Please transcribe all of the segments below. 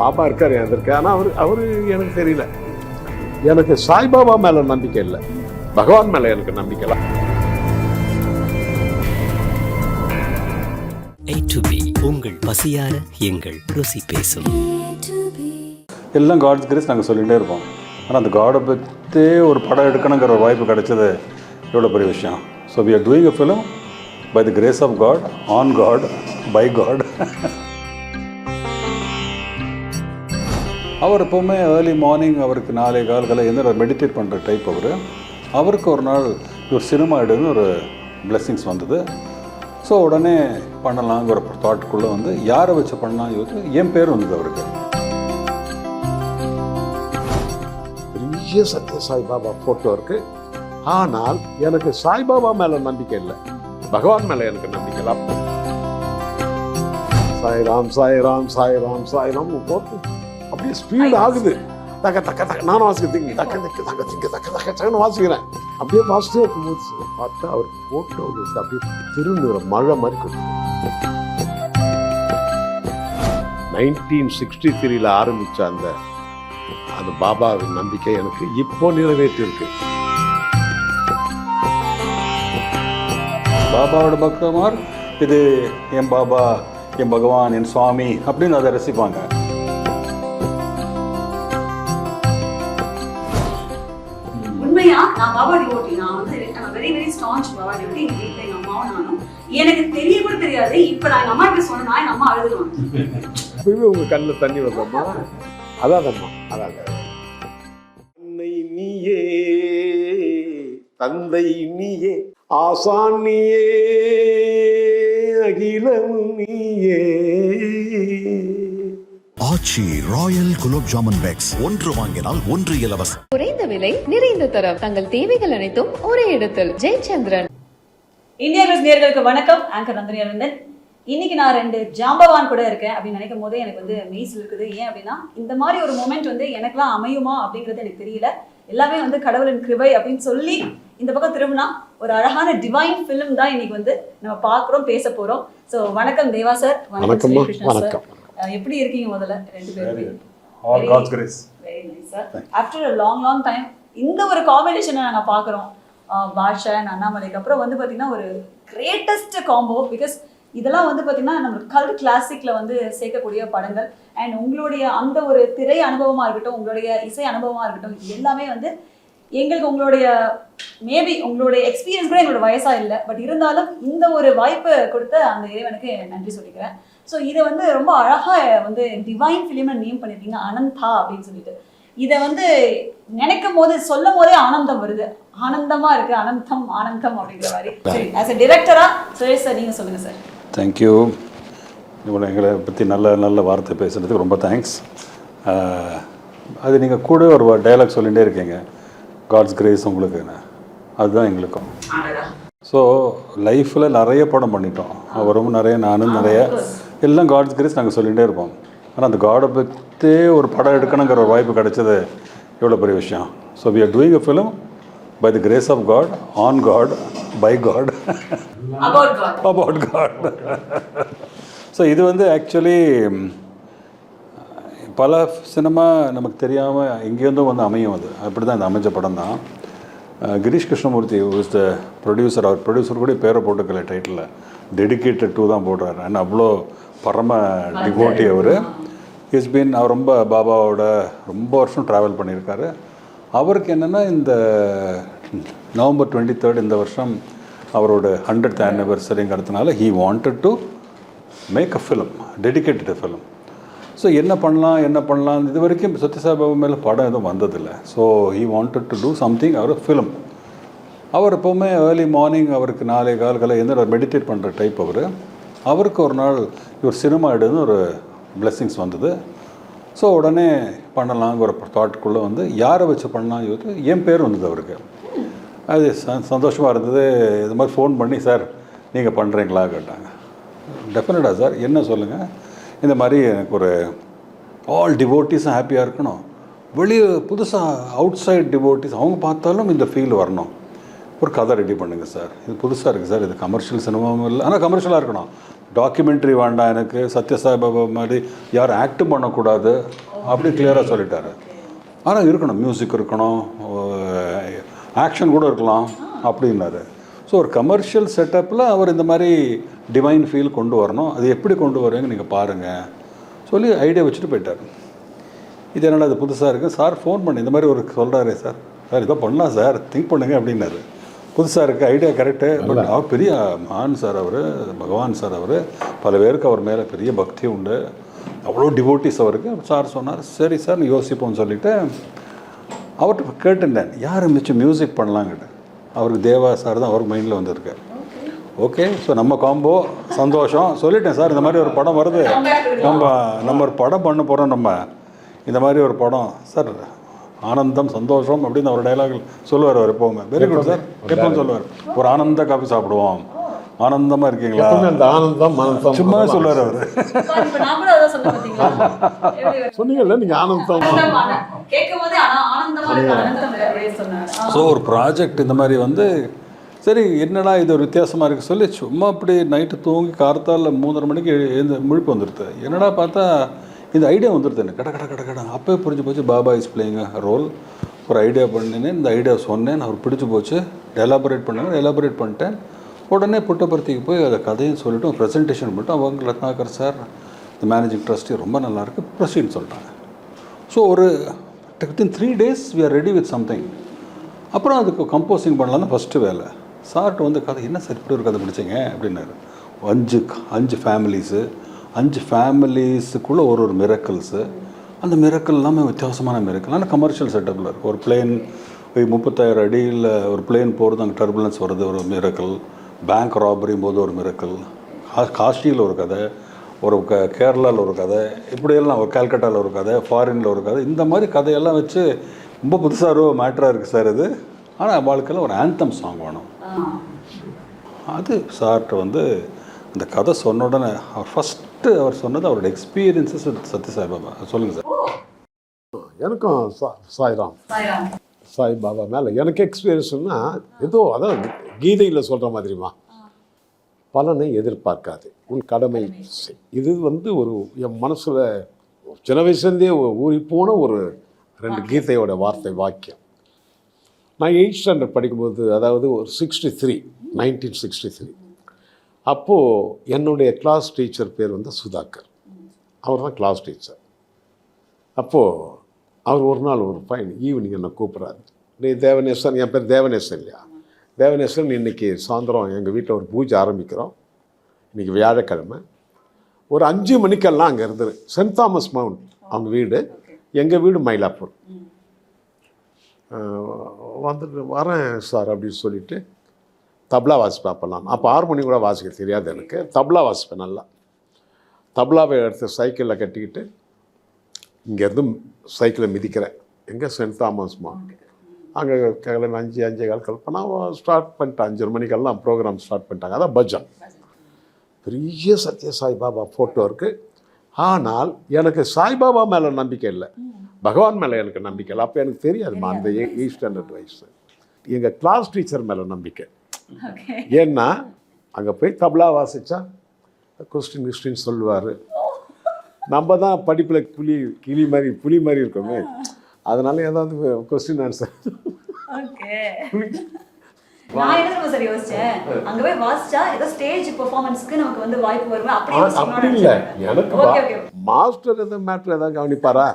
பாபா இருக்கார் எதற்கு ஆனால் அவர் அவர் எனக்கு தெரியல. எனக்கு சாய்பாபா மேலே நம்பிக்கை இல்லை. பகவான் மேலே எனக்கு நம்பிக்கை இல்லை. உங்கள் பசியார எங்கள் ருசி பேசும். எல்லாம் காட்ஸ் கிரேஸ் நாங்கள் சொல்லிகிட்டே இருப்போம். ஆனால் அந்த காடை பற்றி ஒரு படம் எடுக்கணுங்கிற ஒரு வாய்ப்பு கிடைச்சது எவ்வளோ பெரிய விஷயம். So we are doing a film by the grace of God on God by God அவர் எப்போவுமே ஏர்லி மார்னிங் அவருக்கு நாளை கால்களை எந்த மெடிடேட் பண்ணுற டைப் அவர். அவருக்கு ஒரு நாள் ஒரு சினிமா எடுன்னு ஒரு பிளெஸ்ஸிங்ஸ் வந்தது. ஸோ உடனே பண்ணலாங்கிற ஒரு தாட்டுக்குள்ளே வந்து யாரை வச்சு பண்ணலாம் யோசிச்சு என் பேர் வந்தது அவருக்கு. பெரிய சத்ய சாய்பாபா ஃபோட்டோ இருக்கு. ஆனால் எனக்கு சாய்பாபா மேலே நம்பிக்கை இல்லை. பகவான் மேலே எனக்கு நம்பிக்கை இல்லை. சாய்ராம் சாய்ராம் சாய்ராம் சாய்ராம் போட்டு ஸ்பீட் ஆகுது. தக்க தக்க தக்க. நானும் வாசிக்கிறேன். தக்க தக்க தக்க தக்க தக்க தக்க தக்கன்னு வாசிக்கிறேன். அப்படியே வாசிட்டே இருக்கும்போது பார்த்தா அவர் போட்டோ அப்படியே திருநூற மழை மாதிரி கொடுத்து நைன்டீன் சிக்ஸ்டி த்ரீல ஆரம்பிச்ச அந்த அந்த பாபாவின் நம்பிக்கை எனக்கு இப்போ நிறைவேற்றிருக்கு பாபாவோட பக்தமார் இது என் பாபா என் பகவான் என் சுவாமி அப்படின்னு அதை ரசிப்பாங்க. ஏன்னா நான் பாபா டிவோட்டி நான் வந்து நான் very very staunch Baba devotee எங்க வீட்டுல எங்க அம்மாவும் நானும். எனக்கு தெரிய கூட தெரியாது. இப்ப நான் எங்க அம்மா கிட்ட சொன்னா எங்க அம்மா அழுதுவாங்க உங்க கண்ணில் தண்ணி வரலாமா அதான் அம்மா அதான் தன்னை நீயே தந்தை நீயே ஆசான் நீயே அகிலம் நீயே. ஆச்சி ராயல் குலோப் ஜாமுன் பேக்ஸ் ஒன்று வாங்கினால் ஒன்று இலவசம். குறைந்த விலை நிறைந்த தரம். தங்கள் தேவைகள் அனைத்தும் ஒரே இடத்தில். ஜெயச்சந்திரன். இந்தியா நியூஸ் நேர்களுக்கு வணக்கம். ஆங்கர் நந்தினி அரவிந்தன் இன்னைக்கு நான் ரெண்டு ஜாம்பவான் கூட இருக்கேன் அப்படின்னு நினைக்கும் போதே எனக்கு வந்து மெய்ஸ் இருக்குது. ஏன் அப்படின்னா இந்த மாதிரி ஒரு மொமெண்ட் வந்து எனக்கெல்லாம் அமையுமா அப்படிங்கிறது எனக்கு தெரியல. எல்லாமே வந்து கடவுளின் கிருபை அப்படின்னு சொல்லி இந்த பக்கம் திரும்பினா ஒரு அழகான டிவைன் ஃபிலிம் தான் இன்னைக்கு வந்து நம்ம பார்க்குறோம் பேச போறோம். ஸோ வணக்கம் தேவா சார். வணக்கம் அஹ் எப்படி இருக்கீங்க முதல்ல? ரெண்டு பேரும். All God's grace very nice sir after long long time இந்த ஒரு காம்பினேஷனை நாங்கள் பார்க்குறோம். பாஷா அண்ட் அண்ணாமலைக்கு அப்புறம் வந்து பார்த்தீங்கன்னா ஒரு கிரேட்டஸ்ட் காம்போ பிகாஸ் இதெல்லாம் வந்து பார்த்தீங்கன்னா நம்ம கல் கிளாசிக்கில் வந்து சேர்க்கக்கூடிய படங்கள். அண்ட் உங்களுடைய அந்த ஒரு திரை அனுபவமாக இருக்கட்டும் உங்களுடைய இசை அனுபவமாக இருக்கட்டும் இது எல்லாமே வந்து எங்களுக்கு உங்களுடைய மேபி உங்களுடைய எக்ஸ்பீரியன்ஸ் கூட எங்களோட வயசா இல்லை. பட் இருந்தாலும் இந்த ஒரு வாய்ப்பு கொடுத்த அந்த இறைவனுக்கு நன்றி சொல்லிக்கிறேன். ஸோ இதை வந்து ரொம்ப அழகா வந்து டிவைன் ஃபிலிம்னு நேம் பண்ணியிருக்கீங்க அனந்தா அப்படின்னு சொல்லிட்டு. இதை வந்து நினைக்கும் போது சொல்லும் போதே ஆனந்தம் வருது. ஆனந்தமா இருக்கு அனந்தம் ஆனந்தம் அப்படிங்கிற மாதிரி. சரி ஆஸ் அ டிரெக்டரா சுரேஷ் சார் நீங்க சொல்லுங்க சார் தேங்க்யூ இவ்வளோ எங்களை பற்றி நல்ல நல்ல வார்த்தை பேசுகிறதுக்கு ரொம்ப தேங்க்ஸ் அது நீங்கள் கூட ஒரு டயலாக் சொல்லிகிட்டே இருக்கீங்க. காட்ஸ் கிரேஸ் உங்களுக்கு அதுதான் எங்களுக்கும். ஸோ லைஃப்பில் நிறைய படம் பண்ணிட்டோம். அவரும் நிறைய நானும் நிறைய. எல்லாம் காட்ஸ் கிரேஸ் நாங்கள் சொல்லிகிட்டே இருப்போம். ஆனால் அந்த காடை பற்றி ஒரு படம் எடுக்கணுங்கிற ஒரு வாய்ப்பு கிடைச்சது எவ்வளோ பெரிய விஷயம்? So we are doing a film by the grace of God on God by God about God so இது வந்து ஆக்சுவலி பல சினிமா நமக்கு தெரியாமல் எங்கேருந்தோ வந்து அமையும் அது. அப்படி தான் இந்த அமைஞ்ச படம் தான். அஹ் Girish Krishnamurthy is the producer our producer கூட பேரை போட்டுக்கல டைட்டில் டெடிகேட்டட் டூ தான் போடுறாரு. ஆனால் அவ்வளோ பரம டிவோட்டி அவர். இஸ் பீன் அவர் ரொம்ப பாபாவோட ரொம்ப வருஷம் ட்ராவல் பண்ணியிருக்காரு. அவருக்கு என்னென்னா இந்த நவம்பர் டுவெண்ட்டி தேர்ட் இந்த வருஷம் அவரோட hundred ஆனிவர்சரிங்கிறதுனால he wanted to make a film dedicated film so என்ன பண்ணலாம் என்ன பண்ணலாம் இது வரைக்கும் சத்யசாபாபு மேலே படம் எதுவும் வந்ததில்லை. So he wanted to do something our film அவர் எப்போவுமே ஏர்லி மார்னிங் அவருக்கு நாளை கால்களை எந்த மெடிடேட் பண்ணுற டைப் அவர். அவருக்கு ஒரு நாள் இவர் சினிமா எடுன்னு ஒரு பிளெஸ்ஸிங்ஸ் வந்தது. ஸோ உடனே பண்ணலாங்கிற ஒரு தாட்டுக்குள்ளே வந்து யாரை வச்சு பண்ணலாம் யோசிச்சு என் பேர் வந்தது அவருக்கு. அது சந்தோஷமாக இருந்தது. இது மாதிரி ஃபோன் பண்ணி சார் நீங்கள் பண்ணுறீங்களா கேட்டாங்க. டெஃபினட்டாக சார். என்ன சொல்லுங்கள் இந்த மாதிரி எனக்கு ஒரு ஆல் டிவோட்டிஸும் ஹாப்பியாக இருக்கணும். வெளியே புதுசாக அவுட் சைட் டிவோட்டிஸ் அவங்க பார்த்தாலும் இந்த ஃபீல் வரணும். ஒரு கதை ரெடி பண்ணுங்கள் சார். இது புதுசாக இருக்குது சார். இது கமர்ஷியல் சினிமாவும் இல்லை. ஆனால் கமர்ஷியலாக இருக்கணும். டாக்குமெண்ட்ரி வேண்டாம் எனக்கு. சத்யசாய் பாபா மாதிரி யாரும் ஆக்டும் பண்ணக்கூடாது. அப்படி கிளியராக சொல்லிட்டாரு. ஆனால் இருக்கணும். மியூசிக் இருக்கணும். ஆக்ஷன் கூட இருக்கலாம். அப்படின்னாரு. ஸோ ஒரு கமர்ஷியல் செட்டப்பில் அவர் இந்த மாதிரி டிவைன் ஃபீல் கொண்டு வரணும். அது எப்படி கொண்டு வருவீங்க நீங்கள் பாருங்கள் சொல்லி ஐடியா வச்சுட்டு போயிட்டார். இது என்னடா இது புதுசாக இருக்குது சார் ஃபோன் பண்ணி. இந்த மாதிரி ஒரு சொல்கிறாரே சார். சார் இதோ பண்ணலாம் சார். திங்க் பண்ணுங்கள் அப்படின்னாரு. புதுசாக இருக்குது ஐடியா கரெக்டு பட் அவர் பெரிய மகான் சார் அவர் பகவான் சார் அவர். பல பேருக்கு அவர் மேலே பெரிய பக்தி உண்டு. அவ்வளோ டிவோட்டிஸ் அவருக்கு. சார் சொன்னார் சரி சார் யோசிப்போம்னு சொல்லிட்டு அவர்கிட்ட கேட்டுட்டேன். யார் மிச்சம் மியூசிக் பண்ணலாங்கிட்ட அவருக்கு தேவா சார் தான் அவர் மைண்டில் வந்திருக்கு. ஓகே ஸோ நம்ம காம்போ சந்தோஷம். சொல்லிட்டேன் சார் இந்த மாதிரி ஒரு படம் வருது. நம்ம நம்ம ஒரு படம் பண்ண போகிறோம் நம்ம. இந்த மாதிரி ஒரு படம். சார் ஆனந்தம் சந்தோஷம் அப்படின்னு ஒரு டைலாக் சொல்லுவார் அவர் எப்போவுமே. வெரி குட் சார் எப்பவும் சொல்லுவார். ஒரு ஆனந்த காஃபி சாப்பிடுவோம். ஆனந்தமாக இருக்கீங்களா? எப்பவுமே அந்த ஆனந்தம் மனந்தம். சும்மா சொல்லுவார் அவர்? சொன்னீங்கல்ல நீங்க ஆனந்தம். ஆனந்தம், ஆனந்தமா. ஸோ ஒரு ப்ராஜெக்ட் இந்த மாதிரி வந்து சரி என்னடா இது ஒரு வித்தியாசமாக இருக்குது சொல்லி சும்மா அப்படி நைட்டு தூங்கி கார்த்தால மூன்றரை மணிக்கு எழுந்து முழிப்பு வந்துடுது என்னடா பார்த்தா இந்த ஐடியா வந்துடுது எனக்கு கட கட கட கட. அப்போயே புரிஞ்சு போச்சு பாபா இஸ் பிளேயிங் ரோல் ஒரு ஐடியா பண்ணினேன் இந்த ஐடியா சொன்னேன் அவர் பிடிச்சி போச்சு. எலாபரேட் பண்ணாங்க எலாபரேட் பண்ணிட்டேன். உடனே புட்டபர்த்திக்கு போய் அதை கதையும் சொல்லிட்டு ப்ரெசன்டேஷன் பண்ணிட்டு அவங்க ரத்னாகர் சார் இந்த மேனேஜிங் ட்ரஸ்டி ரொம்ப நல்லாயிருக்கு ப்ரொசீட்னு சொல்லிட்டாங்க. ஸோ ஒரு within three days we are ready with something அப்புறம் அதுக்கு கம்போசிங் பண்ணலாம் ஃபஸ்ட்டு வேலை. சார்ட்டு வந்து கதை என்ன சார் இப்படி ஒரு கதை பிடிச்சிங்க? அப்படின்னாரு. அஞ்சு அஞ்சு ஃபேமிலிஸு அஞ்சு ஃபேமிலிஸுக்குள்ளே ஒரு ஒரு மிரக்கல்ஸு அந்த மிரக்கல் எல்லாமே வித்தியாசமான மிரக்கல் ஆனால் கமர்ஷியல் செட்டப்பில் இருக்குது ஒரு பிளேன் முப்பத்தாயிரம் அடியில் ஒரு பிளேன் போகிறது அங்கே டர்புலன்ஸ் வருது ஒரு மிரக்கல் பேங்க் ராபரியும் போது ஒரு மிரக்கல் காஷியில் ஒரு கதை ஒரு க கேரளாவில் ஒரு கதை இப்படியெல்லாம் ஒரு கல்கட்டாவில் ஒரு கதை ஃபாரினில் ஒரு கதை. இந்த மாதிரி கதையெல்லாம் வச்சு ரொம்ப புதுசாக ஒரு மேட்ராக இருக்குது சார் இது. ஆனால் வாழ்க்கையில் ஒரு ஆந்தம் சாங் வேணும். அது சார்கிட்ட வந்து அந்த கதை சொன்ன உடனே அவர் ஃபஸ்ட்டு அவர் சொன்னது அவரோட எக்ஸ்பீரியன்ஸஸ் சத்ய சாய்பாபா சொல்லுங்கள் சார். எனக்கும் சா- சாய்ராம். சாய்ராம். சாய் பாபா மேலே எனக்கு எக்ஸ்பீரியன்ஸ்னா ஏதோ அதான் கீதையில் சொல்கிற மாதிரிமா பலனை எதிர்பார்க்காது. உன் கடமை. இது வந்து ஒரு என் மனசில் சின்ன வயசுலேருந்தே ஊறி போன ஒரு ரெண்டு கீதையோட வார்த்தை வாக்கியம். நான் எயிட் ஸ்டாண்டர்ட் படிக்கும்போது அதாவது ஒரு sixty three nineteen sixty three அப்போது என்னுடைய கிளாஸ் டீச்சர் பேர் வந்து சுதாகர். அவர் தான் கிளாஸ் டீச்சர் அப்போது அவர் ஒரு நாள் ஒரு பையன் ஈவினிங் என்னை கூப்பிட்றாரு. நீ தேவநேசன் என் பேர் தேவநேசன் இல்லையா? தேவநேசன் இன்னைக்கு சாயந்தரம் எங்கள் வீட்டில் ஒரு பூஜை ஆரம்பிக்கிறோம். இன்றைக்கி வியாழக்கிழமை. ஒரு அஞ்சு மணிக்கெல்லாம் அங்கே இருந்தது சென்ட் தாமஸ் மவுண்ட் அவங்க வீடு. எங்கள் வீடு மயிலாப்பூர். வந்துட்டு வரேன் சார் அப்படின்னு சொல்லிட்டு தப்லா வாசிப்பேன் அப்போல்லாம். அப்போ ஆறு மணி கூட வாசிக்க தெரியாது எனக்கு. தப்லா வாசிப்பேன் நல்லா. தப்லாவை எடுத்து சைக்கிளில் கட்டிக்கிட்டு இங்கேருந்து சைக்கிளை மிதிக்கிறேன். எங்கே? சென்ட் தாமஸ் அங்கே கிளம்பி அஞ்சு அஞ்சே கால் கிளம்ப நான் ஸ்டார்ட் பண்ணிட்டேன் அஞ்சரை மணிக்கெல்லாம் ப்ரோக்ராம் ஸ்டார்ட் பண்ணிட்டாங்க. அதான் பஜன் பெரிய சத்ய சாய்பாபா ஃபோட்டோ இருக்குது ஆனால் எனக்கு சாய்பாபா மேலே நம்பிக்கை இல்லை. பகவான் மேலே எனக்கு நம்பிக்கை இல்லை. அப்போ எனக்கு தெரியாதுமா அந்த ஸ்டாண்டர்ட் வயசு எங்கள் கிளாஸ் டீச்சர் மேலே நம்பிக்கை. ஏன்னா அங்கே போய் தபலா வாசிச்சா கொஸ்டின் கிஸ்டின் சொல்லுவார். நம்ம தான் படிப்பில் புலி கிளி மாதிரி புலி மாதிரி இருக்கோமே. அதனால ஏதாவது கொஸ்டின் ஆன்சர். நான் என்ன தெரியுமா சார் யோசிச்சேன்? அங்க போய் வாசிச்சா ஏதோ ஸ்டேஜ் பெர்ஃபார்மன்ஸ்க்கு நமக்கு வந்து வாய்ப்பு வருமே அப்படியே அப்படி இல்லை. எனக்கு மாஸ்டர் எதாவது மேட்ரு எதாவது கவனிப்பாரா?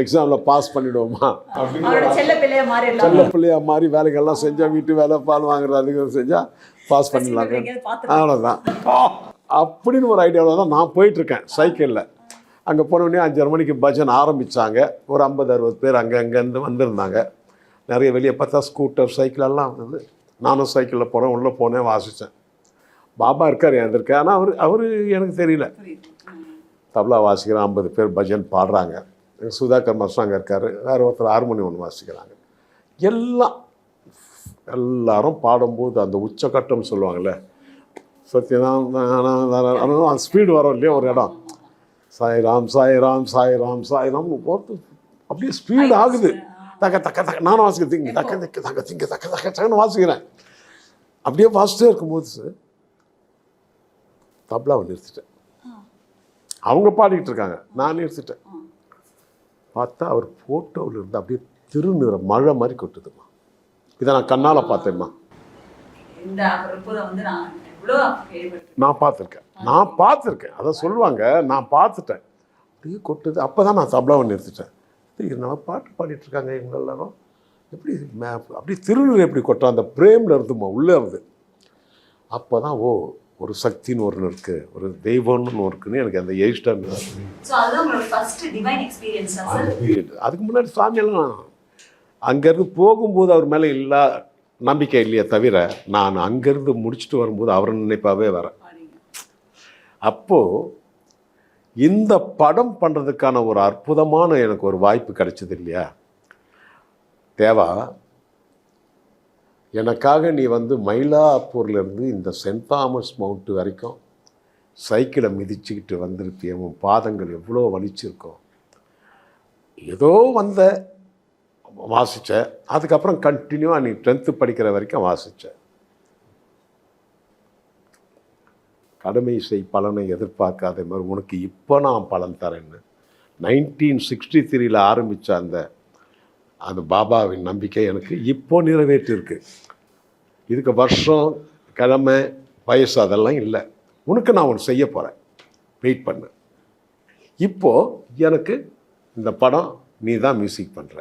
எக்ஸாமில் பாஸ் பண்ணிடுவோமா? செல்ல பிள்ளைய மாதிரி வேலைகள்லாம் செஞ்சால் வீட்டு வேலை பால் வாங்குற அதிகம் செஞ்சால் பாஸ் பண்ணிடலாங்க பார்த்துருக்கோம். அவ்வளோதான் அப்படின்னு ஒரு ஐடியாவில் தான் நான் போயிட்டுருக்கேன் சைக்கிளில் அங்கே போனோடனே அஞ்சரை மணிக்கு பஜன் ஆரம்பித்தாங்க ஒரு ஐம்பது அறுபது பேர் அங்கே அங்கேருந்து வந்திருந்தாங்க. நிறைய வெளியே பார்த்தா ஸ்கூட்டர் சைக்கிள் எல்லாம் வந்தது. நானும் சைக்கிளில் போனேன் உள்ளே போனேன் வாசித்தேன் பாபா இருக்கார் எழுந்திருக்கேன் ஆனால் அவர் அவர் எனக்கு தெரியல. தபலா வாசிக்கிறேன் ஐம்பது பேர் பஜன் பாடுறாங்க. சுதாகர் மாஸ்டர் அங்கே இருக்கார். வேறு ஒருத்தர் ஹார்மோனியம் ஒன்று வாசிக்கிறாங்க. எல்லாம் எல்லாரும் பாடும்போது அந்த உச்சக்கட்டம் சொல்லுவாங்கள்ல சத்யநாம் அந்த ஸ்பீடு வரும் இல்லையா ஒரு இடம். சாய்ராம் சாய்ராம் சாய்ராம் சாய்ராம் போகிறது அப்படியே ஸ்பீடு ஆகுது. தக்க தக்க தக்க. நானும் வாசிக்க திங்க தக்க திக்க தக்க திங்க தக்க தக்க தக்கன்னு வாசிக்கிறேன். அப்படியே வாசிட்டே இருக்கும்போது தப்லாவை நிறுத்திட்டேன். அவங்க பாடிட்டு இருக்காங்க. நான் நிறுத்திட்டேன். பார்த்தா அவர் ஃபோட்டோவில் இருந்து அப்படியே திருநிற மழை மாதிரி கொட்டுதுமா இதை நான் கண்ணால் பார்த்தேம்மா. நான் பார்த்துருக்கேன். நான் பார்த்துருக்கேன். அதை சொல்லுவாங்க. நான் பார்த்துட்டேன். அப்படியே கொட்டுது. அப்போ தான் நான் தப்லாவை நிறுத்திட்டேன். இது நம்ம பாட்டு பாடிட்டு இருக்காங்க இவங்க எல்லாரும் எப்படி மே அப்படி திருநீர் எப்படி கொட்டும் அந்த பிரேமில் இருந்துமா உள்ளே இருந்து அப்போ தான் ஓ ஒரு சக்தின்னு ஒன்று இருக்குது ஒரு தெய்வம்னு ஒன்று இருக்குன்னு எனக்கு அந்த எயிஸ்டன் அதுக்கு முன்னாடி சாமியெல்லாம் அங்கேருந்து போகும்போது அவர் மேலே இல்லா நம்பிக்கை இல்லையே தவிர நான் அங்கேருந்து முடிச்சுட்டு வரும்போது அவரை நினைப்பாவே வரேன் அப்போது இந்த படம் பண்ணுறதுக்கான ஒரு அற்புதமான எனக்கு ஒரு வாய்ப்பு கிடைச்சது இல்லையா? தேவா எனக்காக நீ வந்து மயிலாப்பூர்லேருந்து இந்த சென்ட் தாமஸ் மவுண்ட் வரைக்கும் சைக்கிளை மிதிச்சுக்கிட்டு வந்திருப்பிய உன் பாதங்கள் எவ்வளோ வலிச்சிருக்கோம் ஏதோ வந்த வாசித்த அதுக்கப்புறம் கண்டினியூவாக நீ டென்த்து படிக்கிற வரைக்கும் வாசித்தேன் கடமை செய் பலனை எதிர்பார்க்காத மாதிரி உனக்கு இப்போ நான் பலன் தரேன்னு. நைன்டீன் சிக்ஸ்டி த்ரீல ஆரம்பித்த அந்த அந்த பாபாவின் நம்பிக்கை எனக்கு இப்போ நிறைவேற்றிருக்கு இதுக்கு வருஷம் கிழமை வயசு அதெல்லாம் இல்லை. உனக்கு நான் ஒன்று செய்ய போகிறேன் வெயிட் பண்ணு. இப்போது எனக்கு இந்த படம் நீ தான் மியூசிக் பண்ணுற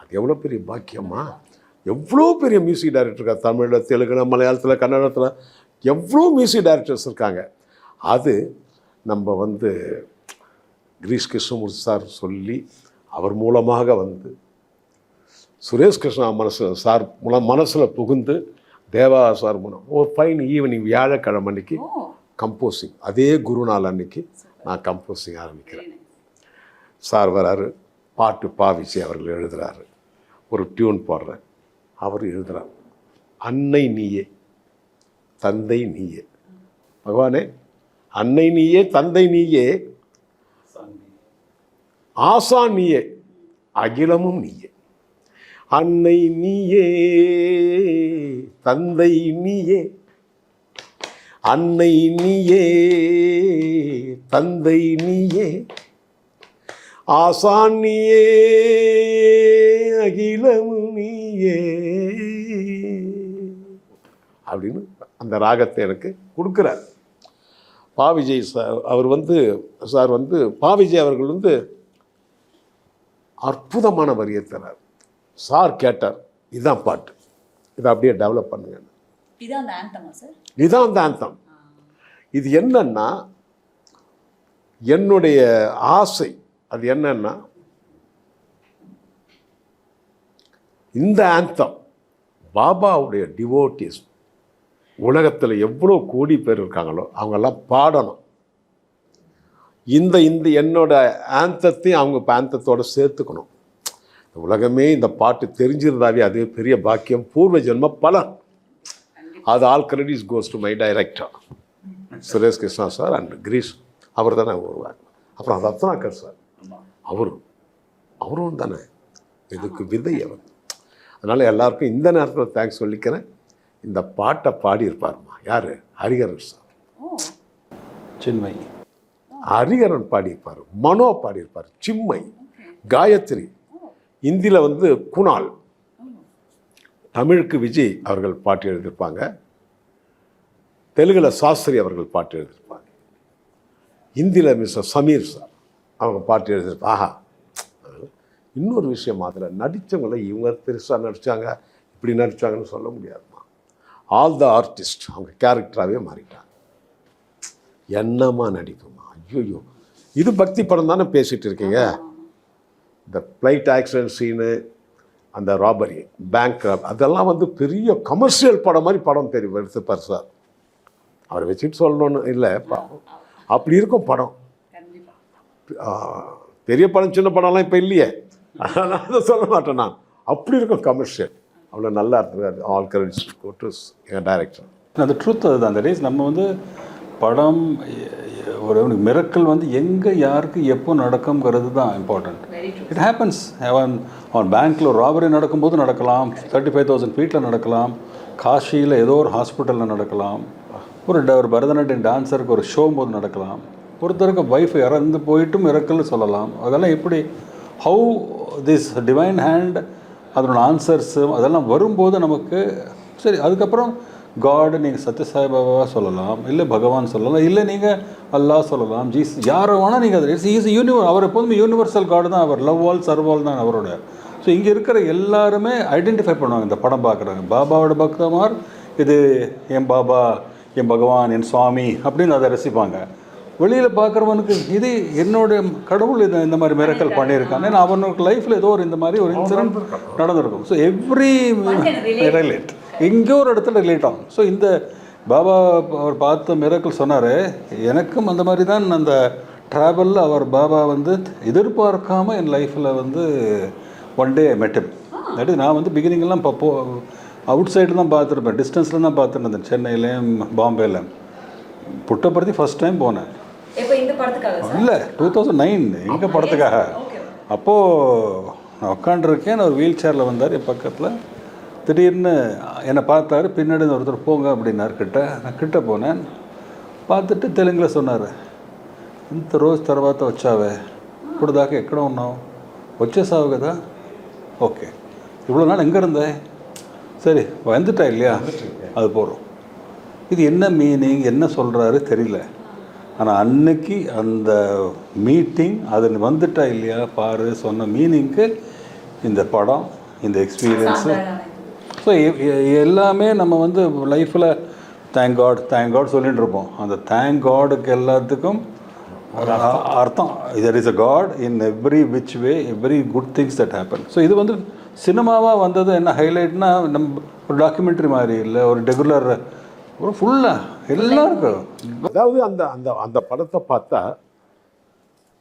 அது எவ்வளோ பெரிய பாக்கியமா? எவ்வளோ பெரிய மியூசிக் டைரக்டர் இருக்கா தமிழில் தெலுங்குல மலையாளத்தில் கன்னடத்தில் எவ்வளோ மியூசிக் டைரக்டர்ஸ் இருக்காங்க. அது நம்ம வந்து கிரீஷ் கிருஷ்ணமூர்த்தி சார் சொல்லி அவர் மூலமாக வந்து சுரேஷ் கிருஷ்ணா மனசு சார் மூலம் மனசில் புகுந்து தேவா சார் மூலம் ஒரு ஃபைன் ஈவினிங் வியாழக்கிழமை அன்னைக்கு கம்போசிங் அதே குரு நாள் அன்னைக்கு நான் கம்போசிங் ஆரம்பிக்கிறேன். சார் வராரு பாட்டு பாவிச்சு அவர்கள் எழுதுறாரு. ஒரு டியூன் போடுறேன். அவர் எழுதுறார். அன்னை நீயே. தந்தை நீயே. பகவானே அன்னை நீயே தந்தை நீயே. ஆசா நீயே அகிலமும் நீயே. அன்னை நீயே தந்தை நீயே. அன்னை நீயே தந்தை நீயே. ஆசான் நீயே அகிலமும் நீயே. அப்படின்னு அந்த ராகத்தை எனக்கு கொடுக்குறார். பா விஜய் சார் அவர் வந்து சார் வந்து பா விஜய் அவர்கள் வந்து அற்புதமான வரியை தரார். சார் கேட்டார் இதுதான் பாட்டு. இதை அப்படியே டெவலப் பண்ணுங்க. இதுதான் அந்த ஆந்தம் இது என்னன்னா என்னுடைய ஆசை அது என்னன்னா இந்த ஆந்தம் பாபாவுடைய டிவோட்டிஸ் உலகத்தில் எவ்வளோ கோடி பேர் இருக்காங்களோ அவங்கெல்லாம் பாடணும். இந்த இந்த என்னோட ஆந்தத்தையும் அவங்க இப்போ ஆந்தத்தோடு சேர்த்துக்கணும். இந்த உலகமே இந்த பாட்டு தெரிஞ்சிருந்தாவே அது பெரிய பாக்கியம். பூர்வ ஜென்ம பலன். அது all credits goes to my director Suresh Krishna sir and Girish அவர் தானே வருவார். அப்புறம் ரத்னாகர் சார். அவரும் அவரும் தானே. இதுக்கு விதை அவர். அதனால் எல்லாருக்கும் இந்த நேரத்தில் தேங்க்ஸ் சொல்லிக்கிறேன். இந்த பாட்டை பாடியிருப்பாருமா? யார்? ஹரிஹரன் சார். ஓ. சின்மை. ஹரிஹரன் பாடியிருப்பார் மனோ பாடியிருப்பார் சிம்மை காயத்ரி. இந்தியில் வந்து குணால். தமிழுக்கு விஜய் அவர்கள் பாட்டு எழுதியிருப்பாங்க. தெலுங்குல சாஸ்திரி அவர்கள் பாட்டு எழுதியிருப்பாங்க. ஹிந்தியில் மிஸ்டர் சமீர் சார் அவங்க பாட்டு எழுதியிருப்பாங்க. ஆஹா. இன்னொரு விஷயம் அதில் நடித்தவங்கள இவங்க பெருசாக நடித்தாங்க இப்படி நடித்தாங்கன்னு சொல்ல முடியாதுமா ஆல் த ஆர்டிஸ்ட் அவங்க கேரக்டராகவே மாறிட்டாங்க. என்னம்மா நடிப்புமா ஐயோ இது பக்தி படம் தானே பேசிகிட்டு இருக்கீங்க? இந்த ஃப்ளைட் ஆக்சிடென்ட் சீனு அந்த ராபரி பேங்க் அதெல்லாம் வந்து பெரிய கமர்ஷியல் படம் மாதிரி படம் தெரியும் எடுத்துப்பார் சார். அவரை வச்சுட்டு சொல்லணும்னு இல்லை. அப்படி இருக்கும் படம். பெரிய படம் சின்ன படம்லாம் இப்போ இல்லையே. அதை சொல்ல மாட்டேன் நான். அப்படி இருக்கும் கமர்ஷியல் அவ்வளோ நல்லா இருந்தது. ஆல் கிரெடிட்ஸ் டு என் டைரக்டர் அந்த ட்ரூத் அதுதான் அந்த டேஸ் நம்ம வந்து படம் ஒரு மிரக்கல் வந்து எங்கே யாருக்கு எப்போ நடக்குங்கிறது தான் இம்பார்ட்டண்ட் இட் ஹேப்பன்ஸ் அவன் அவன் பேங்க்கில் ஒரு ராபரி நடக்கும்போது நடக்கலாம். தேர்ட்டி ஃபைவ் தௌசண்ட் ஃபீட்டில் நடக்கலாம். காஷியில் ஏதோ ஒரு ஹாஸ்பிட்டலில் நடக்கலாம். ஒரு ட- ஒரு பரதநாட்டியம் டான்ஸருக்கு ஒரு ஷோ போது நடக்கலாம். ஒருத்தருக்கு ஒய்ஃப் இறந்து போயிட்டும் இறக்கல்னு சொல்லலாம். அதெல்லாம் எப்படி? ஹவு திஸ் டிவைன் ஹேண்ட் அதனோட ஆன்சர்ஸும் அதெல்லாம் வரும்போது நமக்கு சரி அதுக்கப்புறம் காடு நீங்கள் சத்யசாய் பாபாவாக சொல்லலாம் இல்லை பகவான் சொல்லலாம் இல்லை நீங்கள் அல்லாஹ் சொல்லலாம் ஜீஸ் யாரை வேணால் நீங்கள் அது இஸ் யூனிவர் அவர் எப்போதுமே யூனிவர்சல் காடு தான் அவர் லவ் ஆல் சர்வ் ஆல் தான் அவரோட. ஸோ இங்கே இருக்கிற எல்லாருமே ஐடென்டிஃபை பண்ணுவாங்க இந்த படம் பார்க்குறாங்க பாபாவோட பக்தமார் இது என் பாபா என் பகவான் என் சுவாமி அப்படின்னு அதை ரசிப்பாங்க. வெளியில் பார்க்குறவனுக்கு இது என்னோட கடவுள் இது இந்த மாதிரி மிரக்கல் பண்ணியிருக்கான் ஏன்னா அவனுக்கு லைஃப்பில் ஏதோ ஒரு இந்த மாதிரி ஒரு இன்சிடென்ட் நடந்திருக்கும். ஸோ எவ்ரி ரிலேட் எங்கேயோ ஒரு இடத்துல ரிலேட் ஆகும். ஸோ இந்த பாபா அவர் பார்த்த மிரக்கல் சொன்னார் எனக்கும் அந்த மாதிரி தான் அந்த ட்ராவலில் அவர் பாபா வந்து எதிர்பார்க்காம என் லைஃப்பில் வந்து ஒன் டே மெட்டம் தட் நான் வந்து பிகினிங்லாம் இப்போ அவுட் சைடு தான் பார்த்துருப்பேன். டிஸ்டன்ஸில் தான் பார்த்துருந்தேன். சென்னையிலேயும் பாம்பேல புட்டபர்த்தி ஃபஸ்ட் டைம் போனேன். எப்போ இந்த படத்துக்காக சார் இல்லை டூ தௌசண்ட் நைன் எங்கள் படத்துக்காக ஓகே அப்போது நான் உட்காண்டிருக்கேன் ஒரு வீல் சேரில் வந்தார் என் பக்கத்தில் திடீர்னு என்னை பார்த்தாரு பின்னாடி இருந்து ஒருத்தர் போங்க அப்படின்னாரு கிட்ட நான் கிட்ட போனேன் பார்த்துட்டு தெலுங்கில் சொன்னார் ఇంత రోజు తర్వాత వచ్చావే ఇప్పుడు దాకా ఎక్కడ ఉన్నావు వచ్చేసావు కదా ஓகே இவ்வளோ நாள் எங்கே இருந்த சரி வந்துட்டா இல்லையா அது போகிறோம் இது என்ன மீனிங் என்ன சொல்கிறாரு தெரியல ஆனால் அன்னைக்கு அந்த மீட்டிங் அது வந்துட்டா இல்லையா? பாரு சொன்ன மீனிங்க்கு இந்த படம் இந்த எக்ஸ்பீரியன்ஸு ஸோ எல்லாமே நம்ம வந்து லைஃப்பில் தேங்க் காட் தேங்க் காட் சொல்லிட்டு இருப்போம். அந்த தேங்க் காடுக்கு எல்லாத்துக்கும் அர்த்தம். Either is a God in every which way every good things that happen so இது வந்து சினிமாவாக வந்தது என்ன ஹைலைட்னா நம்ம ஒரு டாக்குமெண்ட்ரி மாதிரி இல்லை ஒரு ரெகுலர் ஒரு ஃபுல்லாக எல்லாருக்கும் அதாவது அந்த அந்த அந்த படத்தை பார்த்தா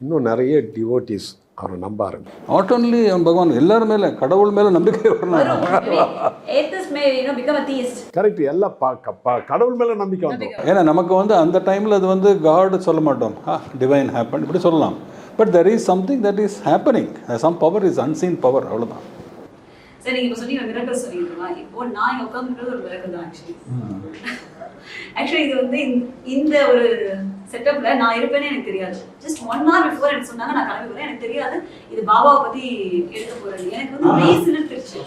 இன்னும் நிறைய டிவோட்டிஸ் அவரை நம்ப ஆரம்பிக்கும் நாட் ஓன்லி அவன் பகவான் எல்லாரும் மேலே கடவுள் மேலே நம்பிக்கை வரணும். கரெக்ட் எல்லாம் பா- க- பா- கடவுள் மேல நம்பிக்கை வந்துடும் ஏன்னா நமக்கு வந்து அந்த டைமில் அது வந்து காட் சொல்ல மாட்டோம். டிவைன் ஹேப்பன் இப்படி சொல்லலாம். But there is something that is happening some power is unseen power அவ்வளோதான் சரி நீங்க இப்போ சொன்னீங்க மிரக்கல் சொன்னீங்களா இப்போ நான் இங்க ஒரு மிரக்கல் தான் ஆக்சுவலி ஆக்சுவலி இது வந்து இந்த- ஒரு செட்டப்ல நான் இருப்பேனே எனக்கு தெரியாது. ஜஸ்ட் ஒன் hour பிஃபோர் எனக்கு சொன்னாங்க நான் கிளம்பி போறேன். எனக்கு தெரியாது. இது பாபாவை பத்தி எடுக்க போறேன். எனக்கு வந்து மெய் சிலிர்த்துருச்சு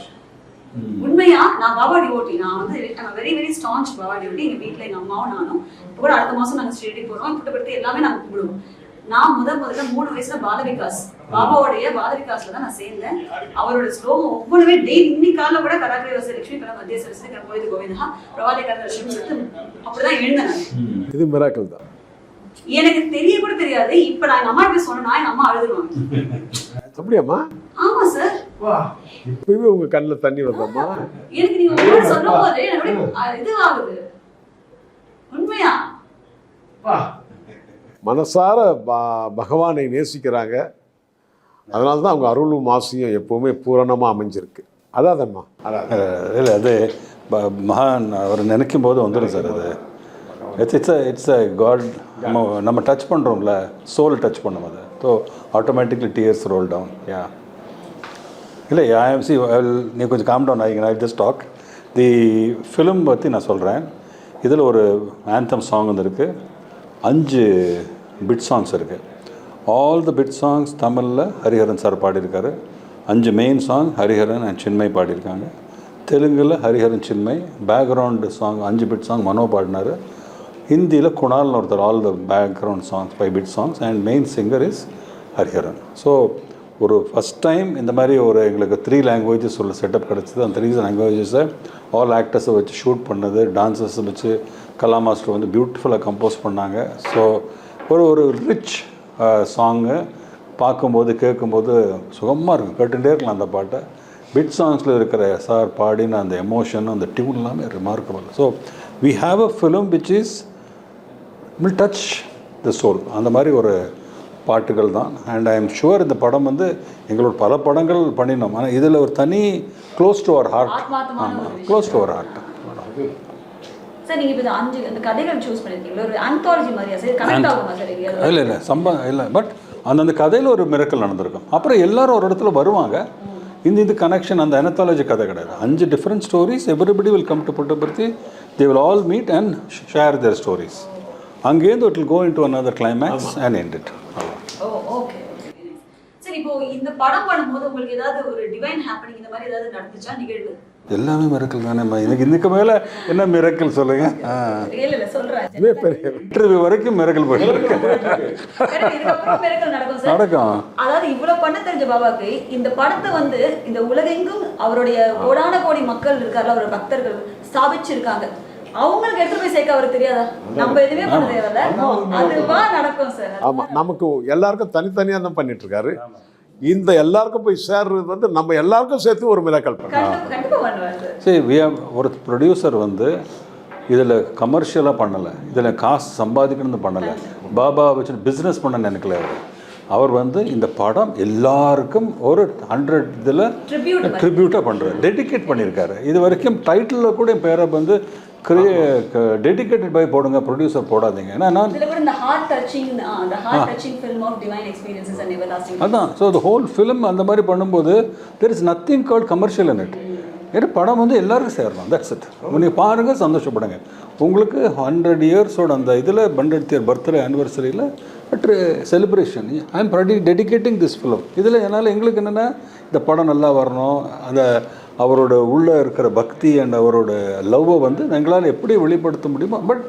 உண்மையா நான் பாபா டிவோட்டி நான் வந்து very very staunch Baba devotee எங்க வீட்ல எங்க அம்மாவும் நானும். இப்போ கூட அடுத்த மாசம் நாங்க ஸ்டேடி போறோம். புட்டப்படுத்தி எல்லாமே நாங்க கும்பிடுவோம். நான் முத முதல்ல மூணு வயசுல பால விகாஸ் பாபாவுடைய பால விகாஸ்ல தான் நான் சேர்ந்தேன். அவரோட ஸ்லோகம் ஒவ்வொருமே டெய்லி இன்னைக்கு காலைல கூட கராக்கரை வசதி லட்சுமி கலா மத்திய சரஸ்வதி கோவிந்த கோவிந்தா பிரபாதே கரலட்சுமி சொல்லிட்டு அப்படிதான் எழுந்தேன். இது மிராக்கள் தான். எனக்கு தெரிய கூட தெரியாது. இப்ப நான் எங்க அம்மா போய் சொன்னா எங்க அம்மா அழுதுருவாங்க. அப்படியாம்மா? ஆமா சார் இப்பவே உங்க கண்ணில் தண்ணி வந்தம்மா எனக்கு நீங்க சொல்லும் போது எனக்கு இது ஆகுது. உண்மையா? மனசார பகவானை நேசிக்கிறாங்க. அதனால தான் அவங்க அருளும் ஆசையும் எப்போவுமே பூரணமாக அமைஞ்சிருக்கு. அதாதம்மா அதான் இல்லை அது ப- மகான் அவர் நினைக்கும் போது வந்துடும் சார் அது. It's it's it's a God நம்ம நம்ம டச் பண்ணுறோம்ல சோல் டச் பண்ணோம் அதை. So automatically tears roll down yeah இல்லை ஐஎம்சி நீ கொஞ்சம் calm down ஆகிங்க I just talk the film பற்றி நான் சொல்கிறேன் இதில் ஒரு ஆந்தம் சாங் வந்துருக்கு அஞ்சு பிட் சாங்ஸ் இருக்குது ஆல் த பிட் சாங்ஸ் தமிழில் ஹரிஹரன் சார் பாடியிருக்காரு. அஞ்சு main song Hariharan and Chinmayi பாடியிருக்காங்க. தெலுங்கில் ஹரிஹரன் சின்மை பேக்ரவுண்டு சாங் அஞ்சு பிட் சாங் மனோ பாடினார். ஹிந்தியில் குணால்னு ஒருத்தர் all the background songs five bit songs and main singer is Hariharan. So ஒரு ஃபஸ்ட் டைம் இந்த மாதிரி ஒரு எங்களுக்கு த்ரீ லாங்குவேஜஸ் உள்ள செட்டப் கிடச்சிது. அந்த த்ரீ லாங்குவேஜஸை ஆல் ஆக்டர்ஸை வச்சு ஷூட் பண்ணது டான்ஸர்ஸை வச்சு கலா மாஸ்டர் வந்து பியூட்டிஃபுல்லாக கம்போஸ் பண்ணாங்க. ஸோ ஒரு ஒரு ரிச் சாங்கு பார்க்கும்போது கேட்கும்போது சுகமாக இருக்கும். கேட்டுகிட்டே இருக்கலாம் அந்த பாட்டை. பிட் சாங்ஸில் இருக்கிற சார் பாடின அந்த எமோஷன் அந்த டியூன் எல்லாமே remarkable so we have a film which is will touch the soul அந்த மாதிரி ஒரு பாட்டுகள் தான். அண்ட் ஐ எம் ஷுவர் இந்த படம் வந்து எங்களோட பல படங்கள் பண்ணினோம். ஆனால் இதில் ஒரு தனி க்ளோஸ் டு அவர் ஹார்ட் ஆமாம் close to our heart sir நீங்க இப்போ இந்த அஞ்சு அந்த கதைகள் சூஸ் பண்ணிருக்கீங்களா? ஒரு ஆந்தாலஜி மாதிரியா சார்? கனெக்ட் ஆகுமா சார்? இல்லை இல்லை சம்பா இல்லை. பட் அந்தந்த கதையில் ஒரு மிரக்கல் நடந்திருக்கும். அப்புறம் எல்லாரும் ஒரு இடத்துல வருவாங்க. இந்த இது கனெக்ஷன் அந்த எனத்தாலஜி கதை கிடையாது. அஞ்சு different stories everybody will come to Puttaparthi they will all meet and share their stories அங்கேருந்து it will go into another climax and end it. Oh okay சரி இப்போ இந்த படம் பண்ணும்போது உங்களுக்கு ஏதாவது ஒரு டிவைன் ஹேப்பனிங் இந்த மாதிரி ஏதாவது நடந்துச்சா நிகழ்வு? எல்லாமே மிரக்கல் தானேம்மா. எனக்கு இதுக்கு மேலே என்ன மிரக்கல் சொல்லுங்க? இன்டர்வியூ வரைக்கும் மிரக்கல் சார் நடக்கும் அதாவது இவ்வளவு பண்ண தெரிஞ்ச பாபாக்கு இந்த படத்தை வந்து இந்த உலகெங்கும் அவருடைய கோடான கோடி மக்கள் இருக்கார்ல அவரோட பக்தர்கள் ஸ்தாபிச்சிருக்காங்க அவங்களுக்கு எடுத்து போய் சேர்க்க அவருக்கு தெரியாதா? நம்ம எதுவுமே பண்ண தேவையில்ல. அதுவா நடக்கும் சார். ஆமா நமக்கு எல்லாருக்கும் தனித்தனியா தான் பண்ணிட்டு இருக்காரு இந்த எல்லாருக்கும் போய் சேர்றது வந்து நம்ம எல்லாருக்கும் சேர்த்து ஒரு மிராக்கல் பண்ண கண்டிப்பா கண்டிப்பா பண்ணுவார் சார். சரி we have ஒரு ப்ரொடியூசர் வந்து இதில் கமர்ஷியலாக பண்ணலை. இதில் காசு சம்பாதிக்கணும்னு பண்ணலை. பாபா வச்சு பிஸ்னஸ் பண்ண நினைக்கல அவர். அவர் வந்து இந்த படம் எல்லாருக்கும் ஒரு ஹண்ட்ரட் இதில். ட்ரிபியூட்டாக பண்ணுறாரு டெடிகேட் பண்ணியிருக்காரு. இது வரைக்கும் டைட்டிலில் கூட என் பேரை வந்து டெடிகேட்டட் பை போடுங்க ப்ரொடியூசர் போடாதீங்க. ஏன்னா அதான் ஸோ the ஹோல் ஃபிலிம் அந்த மாதிரி பண்ணும்போது there is nothing called commercial in it ஏன்னா படம் வந்து எல்லாருக்கும் சேரணும் தட்ஸ் இட் நீங்கள் பாருங்கள் சந்தோஷப்படுங்க. உங்களுக்கு ஹண்ட்ரட் இயர்ஸோட அந்த இதில் பண்டட் year birthday ஆனிவர்சரியில் but celebration I am pretty dedicating this film இதில் என்னால் எங்களுக்கு என்னென்னா இந்த படம் நல்லா வரணும் அந்த அவரோட உள்ளே இருக்கிற பக்தி அண்ட் அவரோட லவ்வை வந்து எங்களால் எப்படி வெளிப்படுத்த முடியுமோ but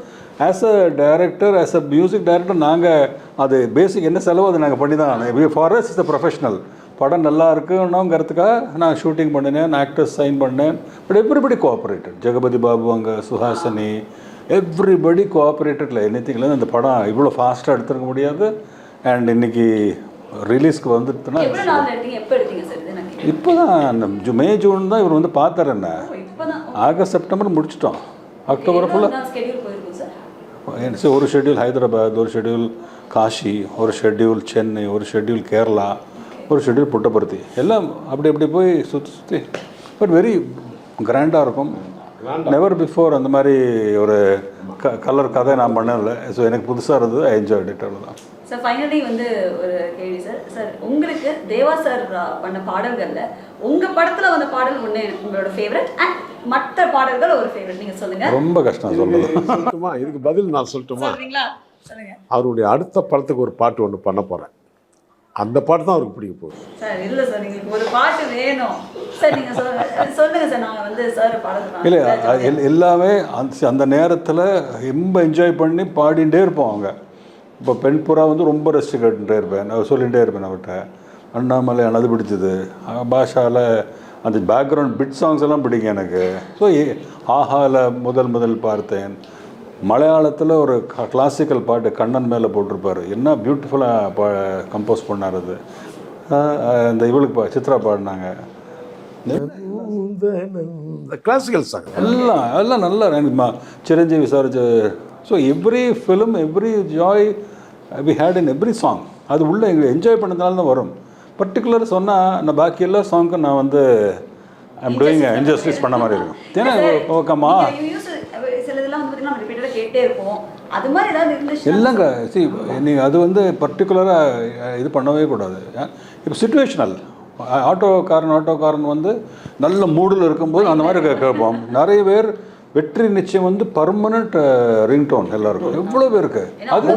as a director as a music director நாங்கள் அது பேசிக் என்ன செலவு அதை நாங்கள் பண்ணி தான் far as is a professional படம் நல்லா இருக்குன்னுங்கிறதுக்காக நான் ஷூட்டிங் பண்ணினேன் ஆக்டர்ஸ் சைன் பண்ணேன். But everybody cooperated Jagapathi Babu அங்கே சுஹாசினி எவ்ரிபடி கோஆப்ரேட்டட்ல எனி திங்ல அந்த படம் இவ்வளோ ஃபாஸ்ட்டாக எடுத்துருக்க முடியாது. அண்ட் இன்னைக்கு ரிலீஸ்க்கு வந்துட்டுனா. இப்போ தான் ஜூ மே ஜூன் தான் இவர் வந்து பார்த்தார் என்ன. ஆகஸ்ட் செப்டம்பர் முடிச்சிட்டோம். அக்டோபர் ஃபுல்லாக ஸ்கெடியூல் போயிருக்கும் சார் சரி ஒரு ஷெட்யூல் ஹைதராபாத் ஒரு ஷெட்யூல் காஷி ஒரு ஷெட்யூல் சென்னை ஒரு ஷெட்யூல் கேரளா ஒரு ஷெட்யூல் புட்டபர்த்தி. எல்லாம் அப்படி அப்படி போய் சுற்றி சுற்றி பட் வெரி கிராண்டாக இருக்கும். நெவர் பிஃபோர் அந்த மாதிரி ஒரு க கலர் கதை நான் பண்ணதில்லை. ஸோ எனக்கு புதுசாக இருந்தது. ஐ என்ஜாய் இட் அவ்வளோதான் சார் ஃபைனலி வந்து ஒரு கேள்வி சார் சார் உங்களுக்கு தேவா சார் பண்ண பாடல்கள்ல உங்க படத்துல வந்த பாடல் ஒண்ணு உங்களோட ஃபேவரட் அண்ட் மற்ற பாடல்கள் ஒரு ஃபேவரட் நீங்க சொல்லுங்க. ரொம்ப கஷ்டம் சொல்லட்டுமா? இதுக்கு பதில் நான் சொல்லட்டுமா? அவருடைய அடுத்த படத்துக்கு ஒரு பாட்டு ஒன்று பண்ண போறேன். அந்த பாட்டு தான் அவருக்கு பிடிக்க போகுது. சார் இல்ல சார் எங்களுக்கு ஒரு பாட்டு வேணும். சார் நீங்க சொல்லுங்க சொல்லுங்க சார் நாங்க வந்து சார் இல்லை பாடல் எல் எல்லாமே அந்த அந்த நேரத்தில் ரொம்ப என்ஜாய் பண்ணி பாடிட்டே இருப்போம் அவங்க. இப்போ பெண் புறா வந்து ரொம்ப ரசிச்சு கேட்டுட்டே இருப்பேன். நான் சொல்லிகிட்டே இருப்பேன் அவர்கிட்ட. அண்ணாமலை அனது பிடிச்சது. பாஷாவில் அந்த பேக்ரவுண்ட் பிட் சாங்ஸ் எல்லாம் பிடிக்கும் எனக்கு. ஸோ ஆஹால முதல் முதல் பார்த்தேன். மலையாளத்தில் ஒரு கிளாசிக்கல் பாட்டு கண்ணன் மேலே போட்டிருப்பாரு. என்ன பியூட்டிஃபுல்லாக பா கம்போஸ் பண்ணார் அது. இந்த இவளுக்கு பா சித்ரா பாடினாங்க. இந்த கிளாசிக்கல் சாங் எல்லாம் எல்லாம் நல்லா எனக்கு சிரஞ்சீவி விசாரிச்ச so every film every joy we had in every song அது உள்ளே எங்களுக்கு என்ஜாய் பண்ணதுனால தான் வரும். பர்டிகுலர் சொன்னால் நான் பாக்கி எல்லா சாங்க்கும் நான் வந்து ஐம் டூயிங் இன்ஜஸ்டிஸ் பண்ண மாதிரி இருக்கும். ஏன்னா ஓகேம்மா. இல்லைங்க சி நீங்கள் அது வந்து பர்டிகுலராக இது பண்ணவே கூடாது. இப்போ சுச்சுவேஷனல் ஆட்டோக்காரன் ஆட்டோக்காரன் வந்து நல்ல மூடில் இருக்கும்போது அந்த மாதிரி கேட்போம். நிறைய பேர் வெற்றி நிச்சயம் வந்து பர்மனண்ட் ரிங்டோன் எல்லாருக்கும். எவ்வளோ பேருக்கு? அது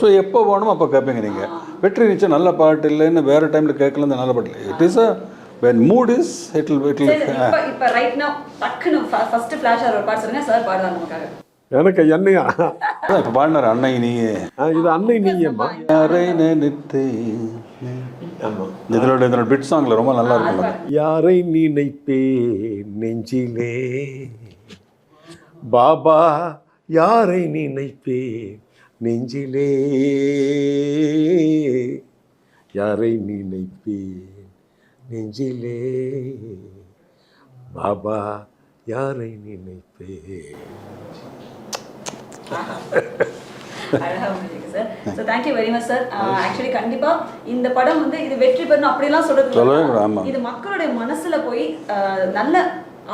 ஸோ எப்போ வேணுமோ அப்போ கேட்பீங்க நீங்கள் வெற்றி நிச்சயம் நல்ல பாட்டு இல்லைன்னு வேறு டைமில் கேட்கல நல்ல பாட்டு இல்லை. It is a when mood is it ill it சரி இப்ப இப்ப ரைட் நவ டக்குன்னு ஃபர்ஸ்ட் ஃபிளாஷ் ஒரு பாட்டு சொல்லுங்க. சார் பாடுவாங்க நமக்காக. எனக்கு என்னையா? இப்போ பாடினார் அன்னை நீ ஆ, இது அன்னை யாரை நினைத்தே இதனோட இதனோட பிட் சாங்ல ரொம்ப நல்லா இருக்கும்ல யாரை நினைப்பேன் நெஞ்சிலே? பாபா யாரை நினைப்பேன் நெஞ்சிலே? யாரை நினைப்பேன் நெஞ்சிலே? பாபா யாரை முடிஞ்சுங்க sir thank you very much sir actually கண்டிப்பா இந்த படம் வந்து இது வெற்றி பெறணும் அப்படிலாம் சொல்றது. இது மக்களுடைய மனசுல போய் நல்ல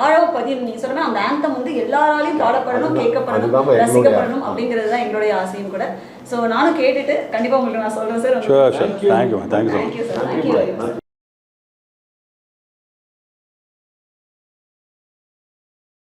ஆழவ பதியும் நீங்க சொன்ன அந்த ஆந்தம் வந்து எல்லாராலையும் பாடப்படணும் கேட்கப்படணும் ரசிக்கப்படணும். அப்படிங்கிறது தான் எங்களுடைய ஆசையும் கூட. ஸோ நானும் கேட்டுட்டு கண்டிப்பா உங்களுக்கு நான் சொல்றேன் sir thank you thank you sir thank you